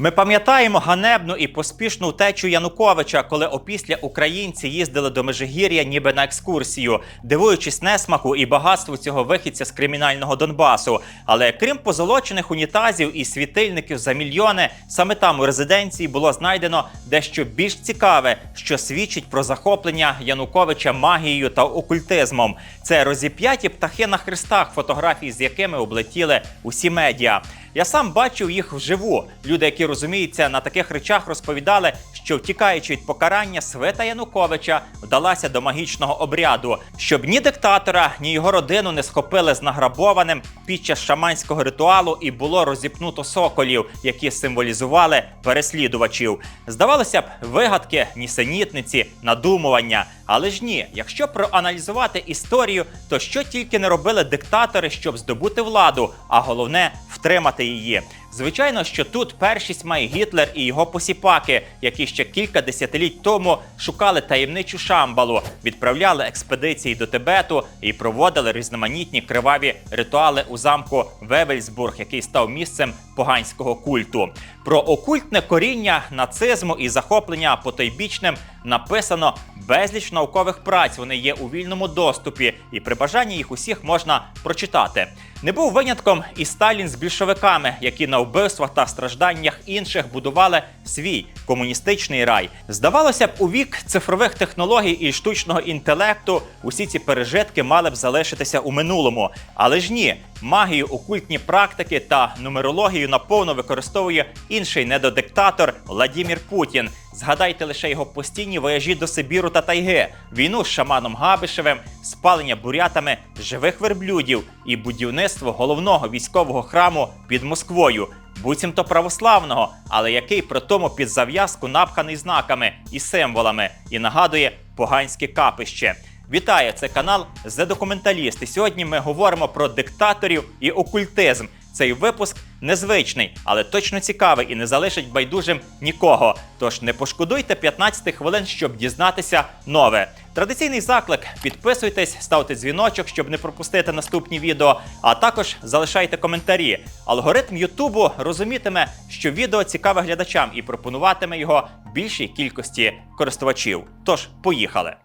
Ми пам'ятаємо ганебну і поспішну втечу Януковича, коли опісля українці їздили до Межигір'я ніби на екскурсію, дивуючись несмаку і багатству цього вихідця з кримінального Донбасу. Але крім позолочених унітазів і світильників за мільйони, саме там у резиденції було знайдено дещо більш цікаве, що свідчить про захоплення Януковича магією та окультизмом. Це розіп'яті птахи на хрестах, фотографії з якими облетіли усі медіа. Я сам бачив їх вживу. Люди, які розуміються на таких речах, розповідали, що втікаючи від покарання, свита Януковича вдалася до магічного обряду, щоб ні диктатора, ні його родину не схопили з награбованим під час шаманського ритуалу і було розіпнуто соколів, які символізували переслідувачів. Здавалося б, вигадки, нісенітниці, надумування. Але ж ні, якщо проаналізувати історію, то що тільки не робили диктатори, щоб здобути владу, а головне втримати її. Звичайно, що тут першість має Гітлер і його посіпаки, які ще кілька десятиліть тому шукали таємничу шамбалу, відправляли експедиції до Тибету і проводили різноманітні криваві ритуали у замку Вевельсбург, який став місцем поганського культу. Про окультне коріння нацизму і захоплення потойбічним написано безліч наукових праць. Вони є у вільному доступі, і при бажанні їх усіх можна прочитати. Не був винятком і Сталін з більшовиками, які на вбивствах та стражданнях інших будували свій комуністичний рай. Здавалося б, у вік цифрових технологій і штучного інтелекту усі ці пережитки мали б залишитися у минулому. Але ж ні, магію, окультні практики та нумерологію наповно використовує інший недодиктатор Владімір Путін. Згадайте лише його постійні вояжі до Сибіру та Тайги, війну з шаманом Габишевим, спалення бурятами живих верблюдів і будівництво головного військового храму під Москвою, буцімто православного, але який при тому під зав'язку напханий знаками і символами, і нагадує поганське капище. Вітаю, це канал «Зе Документаліст». І сьогодні ми говоримо про диктаторів і окультизм. Цей випуск незвичний, але точно цікавий і не залишить байдужим нікого. Тож не пошкодуйте 15 хвилин, щоб дізнатися нове. Традиційний заклик: підписуйтесь, ставте дзвіночок, щоб не пропустити наступні відео. А також залишайте коментарі. Алгоритм Ютубу розумітиме, що відео цікаве глядачам і пропонуватиме його більшій кількості користувачів. Тож, поїхали!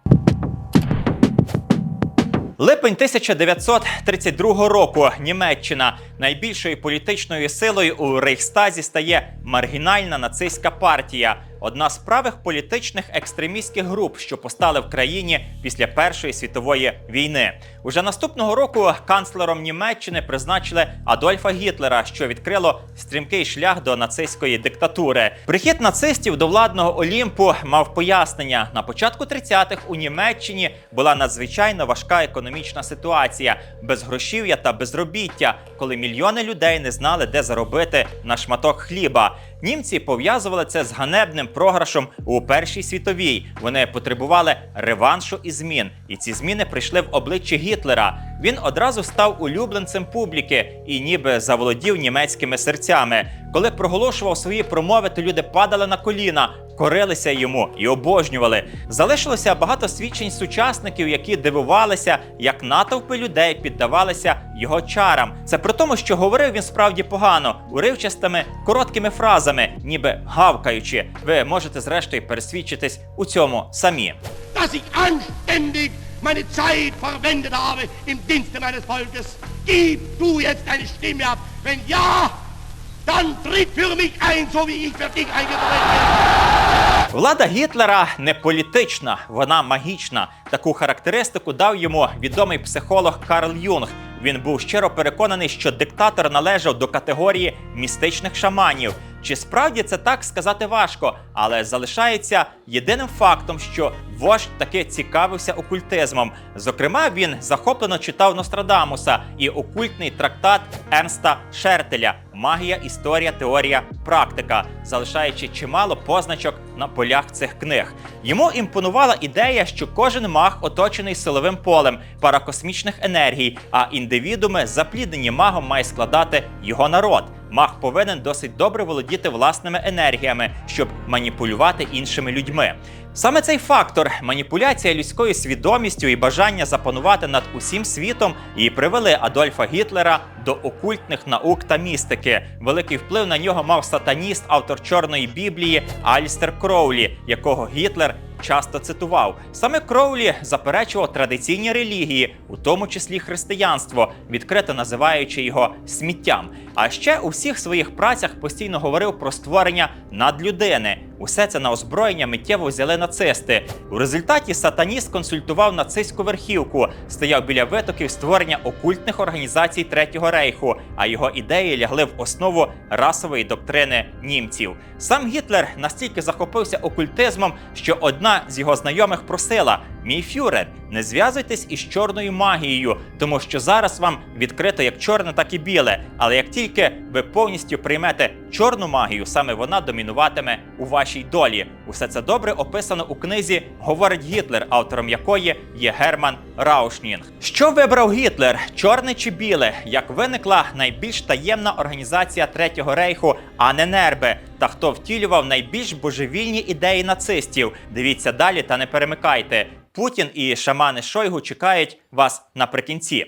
Липень 1932 року. Німеччина. Найбільшою політичною силою у Рейхстазі стає маргінальна нацистська партія, одна з правих політичних екстремістських груп, що постали в країні після Першої світової війни. Уже наступного року канцлером Німеччини призначили Адольфа Гітлера, що відкрило стрімкий шлях до нацистської диктатури. Прихід нацистів до владного Олімпу мав пояснення на початку 30-х у Німеччині була надзвичайно важка економічна ситуація, безгрошів'я та безробіття, коли мільйони людей не знали, де заробити на шматок хліба. Німці пов'язували це з ганебним програшом у Першій світовій. Вони потребували реваншу і змін, і ці зміни прийшли в обличчі Гітлера. Він одразу став улюбленцем публіки і ніби заволодів німецькими серцями. Коли проголошував свої промови, то люди падали на коліна, корилися йому і обожнювали. Залишилося багато свідчень сучасників, які дивувалися, як натовпи людей піддавалися його чарам. Це при тому, що говорив він справді погано, уривчастими короткими фразами, ніби гавкаючи. Ви можете зрештою пересвідчитись у цьому самі. dass ich anständig meine Zeit verwendet habe im Dienste meines Volkes. Gib du jetzt deine Stimme ab. Wenn ja, dann tritt für mich ein, so wie ich für dich eingetreten bin. Влада Гітлера не політична, вона магічна. Таку характеристику дав йому відомий психолог Карл Юнг. Він був щиро переконаний, що диктатор належав до категорії містичних шаманів. Чи справді це так сказати важко, але залишається єдиним фактом, що вождь таки цікавився окультизмом. Зокрема, він захоплено читав Нострадамуса і окультний трактат Ернста Шертеля Магія, історія, теорія, практика, залишаючи чимало позначок на полях цих книг. Йому імпонувала ідея, що кожен маг оточений силовим полем паракосмічних енергій, а індивідуми, запліднені магом, має складати його народ. Маг повинен досить добре володіти власними енергіями, щоб маніпулювати іншими людьми. Саме цей фактор маніпуляція людською свідомістю і бажання запанувати над усім світом і привели Адольфа Гітлера до окультних наук та містики. Великий вплив на нього мав сатаніст, автор Чорної Біблії Альстер Кроулі, якого Гітлер часто цитував. Саме Кроулі заперечував традиційні релігії, у тому числі християнство, відкрито називаючи його сміттям. А ще у всіх своїх працях постійно говорив про створення надлюдини. Усе це на озброєння миттєво взяли нацисти. У результаті сатаніст консультував нацистську верхівку, стояв біля витоків створення окультних організацій Третього рейху, а його ідеї лягли в основу расової доктрини німців. Сам Гітлер настільки захопився окультизмом, що одна з його знайомих просила: Мій фюрер, не зв'язуйтесь із чорною магією, тому що зараз вам відкрито як чорне, так і біле. Але як тільки ви повністю приймете чорну магію, саме вона домінуватиме у вашій долі. Усе це добре описано у книзі Говорить Гітлер, автором якої є Герман Раушнінг. Що вибрав Гітлер? Чорне чи біле? Як виникла найбільш таємна організація Третього рейху Аненербе? Та хто втілював найбільш божевільні ідеї нацистів? Дивіться далі та не перемикайте. Путін і шамани Шойгу чекають вас наприкінці.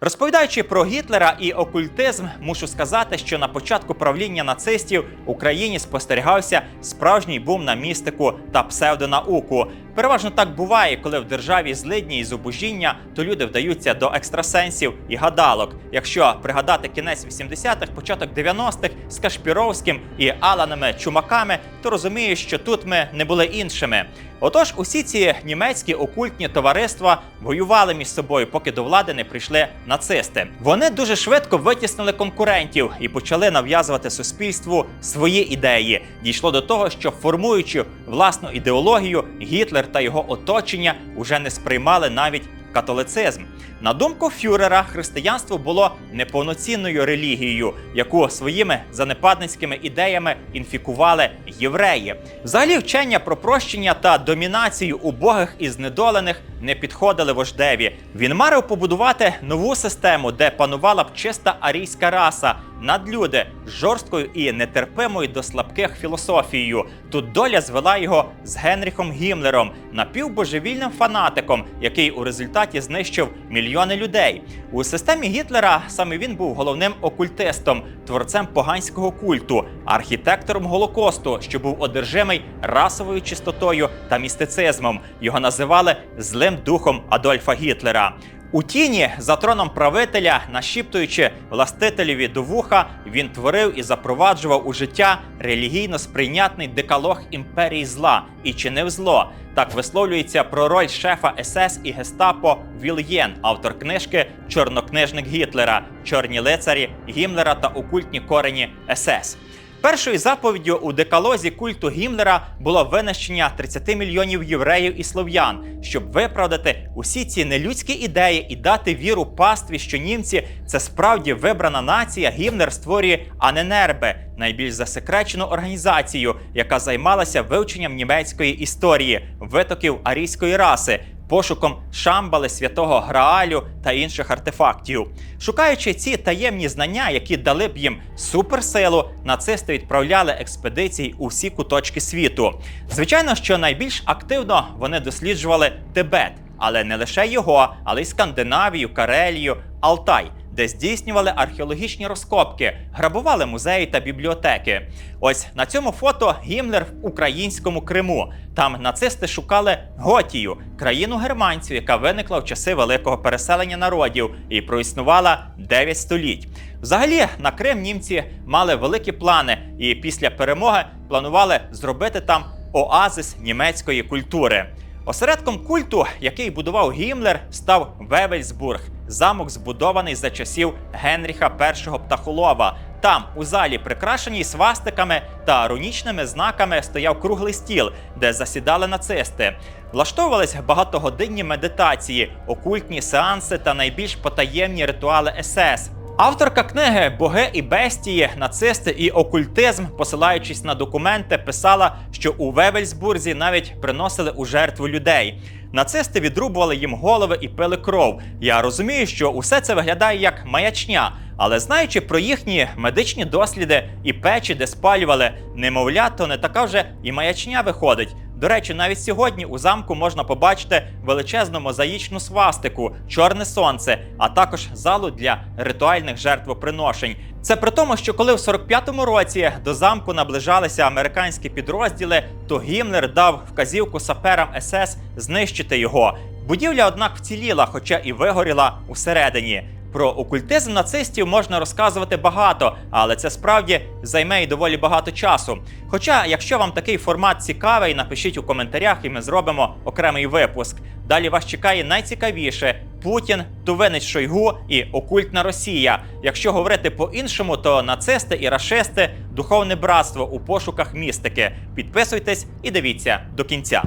Розповідаючи про Гітлера і окультизм, мушу сказати, що на початку правління нацистів в Україні спостерігався справжній бум на містику та псевдонауку. Переважно так буває, коли в державі злидні і зубожіння, то люди вдаються до екстрасенсів і гадалок. Якщо пригадати кінець 80-х, початок 90-х з Кашпіровським і Аланами Чумаками, то розумієш, що тут ми не були іншими. Отож, усі ці німецькі окультні товариства воювали між собою, поки до влади не прийшли нацисти. Вони дуже швидко витіснили конкурентів і почали нав'язувати суспільству свої ідеї. Дійшло до того, що формуючи власну ідеологію, Гітлер та його оточення уже не сприймали навіть католицизм. На думку фюрера, християнство було неповноцінною релігією, яку своїми занепадницькими ідеями інфікували євреї. Взагалі, вчення про прощення та домінацію убогих і знедолених не підходили вождеві. Він марив побудувати нову систему, де панувала б чиста арійська раса, надлюди з жорсткою і нетерпимою до слабких філософією. Тут доля звела його з Генріхом Гімлером, напівбожевільним фанатиком, який у результаті знищив мільйони людей. У системі Гітлера саме він був головним окультистом, творцем поганського культу, архітектором Голокосту, що був одержимий расовою чистотою та містицизмом. Його називали злим духом Адольфа Гітлера. У тіні за троном правителя, нашіптуючи властителеві до вуха, він творив і запроваджував у життя релігійно сприйнятний декалог імперії зла і чинив зло. Так висловлюється про роль шефа СС і Гестапо Вільєн, автор книжки Чорнокнижник Гітлера, Чорні лицарі Гімлера та окультні корені СС. Першою заповіддю у декалозі культу Гімлера було винищення 30 мільйонів євреїв і слов'ян, щоб виправдати усі ці нелюдські ідеї і дати віру пастві, що німці це справді вибрана нація. Гімлер створює Аненербе, найбільш засекречену організацію, яка займалася вивченням німецької історії, витоків арійської раси пошуком шамбали святого Граалю та інших артефактів. Шукаючи ці таємні знання, які дали б їм суперсилу, нацисти відправляли експедиції у всі куточки світу. Звичайно, що найбільш активно вони досліджували Тибет, але не лише його, але й Скандинавію, Карелію, Алтай. Де здійснювали археологічні розкопки, грабували музеї та бібліотеки. Ось на цьому фото Гімлер в українському Криму. Там нацисти шукали Готію, країну германців, яка виникла в часи великого переселення народів і проіснувала 9 століть. Взагалі на Крим німці мали великі плани, і після перемоги планували зробити там оазис німецької культури. Осередком культу, який будував Гімлер, став Вевельсбург, замок, збудований за часів Генріха І Птахолова. Там, у залі, прикрашеній свастиками та рунічними знаками, стояв круглий стіл, де засідали нацисти. Влаштовувались багатогодинні медитації, окультні сеанси та найбільш потаємні ритуали СС. Авторка книги Боги і бестії, нацисти і окультизм, посилаючись на документи, писала, що у Вевельсбурзі навіть приносили у жертву людей. Нацисти відрубували їм голови і пили кров. Я розумію, що усе це виглядає як маячня, але знаючи про їхні медичні досліди і печі, де спалювали немовлят, то не така вже і маячня виходить. До речі, навіть сьогодні у замку можна побачити величезну мозаїчну свастику, чорне сонце, а також залу для ритуальних жертвоприношень. Це при тому, що коли в 45-му році до замку наближалися американські підрозділи, то Гімлер дав вказівку саперам СС знищити його. Будівля, однак, вціліла, хоча і вигоріла усередині. Про окультизм нацистів можна розказувати багато, але це справді займе і доволі багато часу. Хоча, якщо вам такий формат цікавий, напишіть у коментарях, і ми зробимо окремий випуск. Далі вас чекає найцікавіше: Путін, тувенець Шойгу і окультна Росія. Якщо говорити по-іншому, то нацисти і рашисти духовне братство у пошуках містики. Підписуйтесь і дивіться до кінця.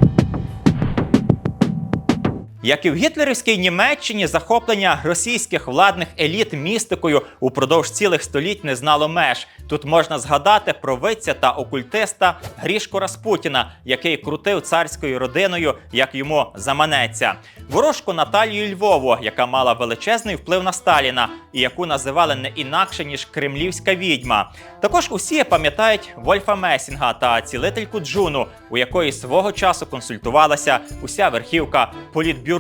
Як і в гітлерівській Німеччині, захоплення російських владних еліт містикою упродовж цілих століть не знало меж. Тут можна згадати про витця та окультиста Грішко Распутіна, який крутив царською родиною, як йому заманеться. Ворожку Наталію Львову, яка мала величезний вплив на Сталіна, і яку називали не інакше ніж кремлівська відьма. Також усі пам'ятають Вольфа Месінга та цілительку Джуну, у якої свого часу консультувалася уся верхівка політбюро.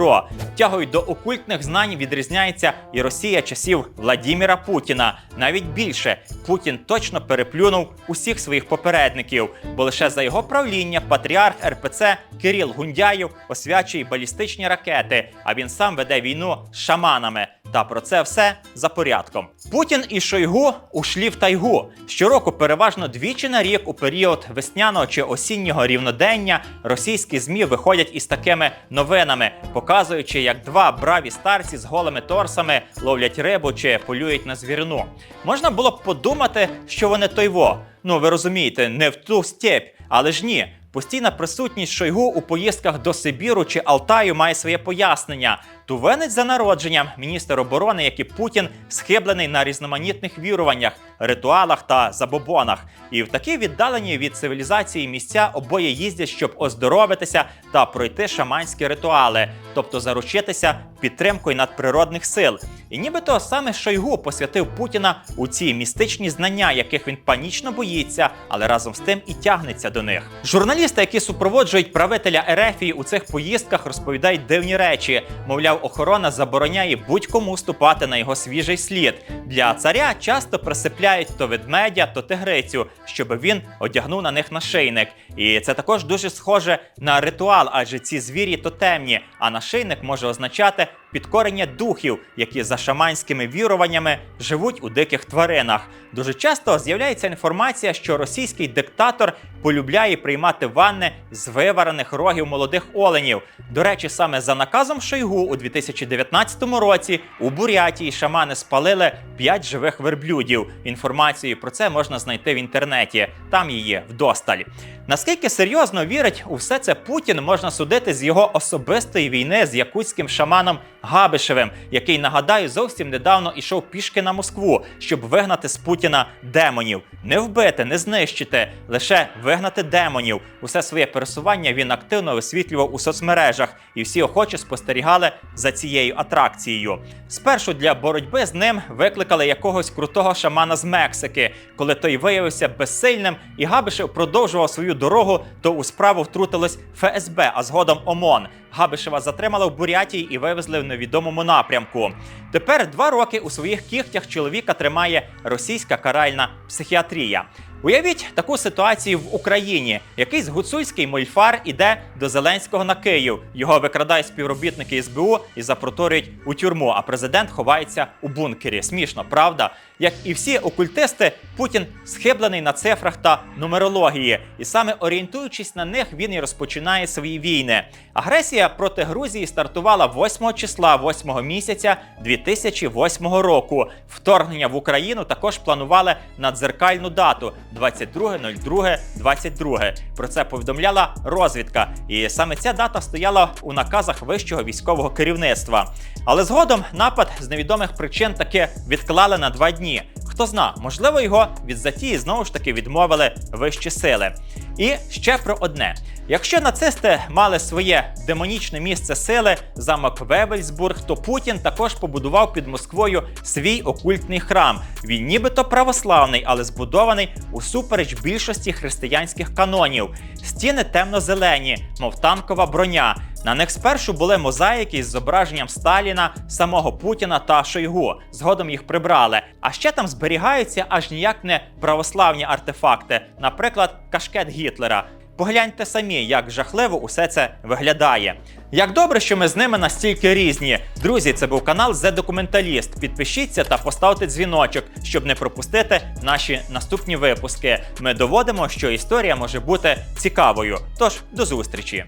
Тягою до окультних знань відрізняється і Росія часів Владіміра Путіна. Навіть більше Путін точно переплюнув усіх своїх попередників, бо лише за його правління патріарх РПЦ Кирил Гундяєв освячує балістичні ракети, а він сам веде війну з шаманами. Та про це все за порядком. Путін і Шойгу ушлі в тайгу. Щороку, переважно двічі на рік, у період весняного чи осіннього рівнодення, російські змі виходять із такими новинами, показуючи, як два браві старці з голими торсами ловлять рибу чи полюють на звірину. Можна було б подумати, що вони тойво. Ну ви розумієте, не в ту степь, але ж ні. Постійна присутність Шойгу у поїздках до Сибіру чи Алтаю має своє пояснення. Тувенець за народженням, міністр оборони, як і Путін, схиблений на різноманітних віруваннях, ритуалах та забобонах. І в такі віддалені від цивілізації місця обоє їздять, щоб оздоровитися та пройти шаманські ритуали, тобто заручитися підтримкою надприродних сил. І нібито саме Шойгу посвятив Путіна у ці містичні знання, яких він панічно боїться, але разом з тим і тягнеться до них. Журналісти, які супроводжують правителя Ерефії у цих поїздках, розповідають дивні речі. Мовляв, охорона забороняє будь-кому ступати на його свіжий слід. Для царя часто присипляють то ведмедя, то тигрицю, щоб він одягнув на них нашийник. І це також дуже схоже на ритуал, адже ці звірі то темні, а нашийник може означати підкорення духів, які за шаманськими віруваннями живуть у диких тваринах. Дуже часто з'являється інформація, що російський диктатор полюбляє приймати ванни з виварених рогів молодих оленів. До речі, саме за наказом Шойгу у 2019 році у Бурятії шамани спалили 5 живих верблюдів. Інформацію про це можна знайти в інтернеті. Там її вдосталь. Наскільки серйозно вірить у все це Путін, можна судити з його особистої війни з якутським шаманом Габишевим, який нагадаю зовсім недавно ішов пішки на Москву, щоб вигнати з Путіна демонів. Не вбити, не знищити, лише вигнати демонів. Усе своє пересування він активно висвітлював у соцмережах, і всі охоче спостерігали за цією атракцією. Спершу для боротьби з ним викликали якогось крутого шамана з Мексики. Коли той виявився безсильним, і Габишев продовжував свою дорогу, то у справу втрутилось ФСБ, а згодом ОМОН. Габишева затримали в Бурятії і вивезли в невідомому напрямку. Тепер два роки у своїх кігтях чоловіка тримає російська каральна психіатрія. Уявіть таку ситуацію в Україні. Якийсь гуцульський мольфар іде до Зеленського на Київ. Його викрадають співробітники СБУ і запроторюють у тюрму. А президент ховається у бункері. Смішно, правда? Як і всі окультисти, Путін схиблений на цифрах та нумерології, і саме орієнтуючись на них, він і розпочинає свої війни. Агресія проти Грузії стартувала 8 числа 8 місяця 2008 року. Вторгнення в Україну також планували на дзеркальну дату 22.02.22. Про це повідомляла розвідка, і саме ця дата стояла у наказах вищого військового керівництва. Але згодом напад з невідомих причин таки відклали на два дні. Хто зна, можливо, його від затії знову ж таки відмовили вищі сили. І ще про одне: якщо нацисти мали своє демонічне місце сили, замок Вевельсбург, то Путін також побудував під Москвою свій окультний храм. Він нібито православний, але збудований усупереч більшості християнських канонів. Стіни темно-зелені, мов танкова броня. На них спершу були мозаїки з зображенням Сталіна, самого Путіна та Шойгу. Згодом їх прибрали. А ще там зберігаються аж ніяк не православні артефакти, наприклад, кашкет Гітлера. Погляньте самі, як жахливо усе це виглядає. Як добре, що ми з ними настільки різні. Друзі, це був канал The Документаліст. Підпишіться та поставте дзвіночок, щоб не пропустити наші наступні випуски. Ми доводимо, що історія може бути цікавою. Тож до зустрічі!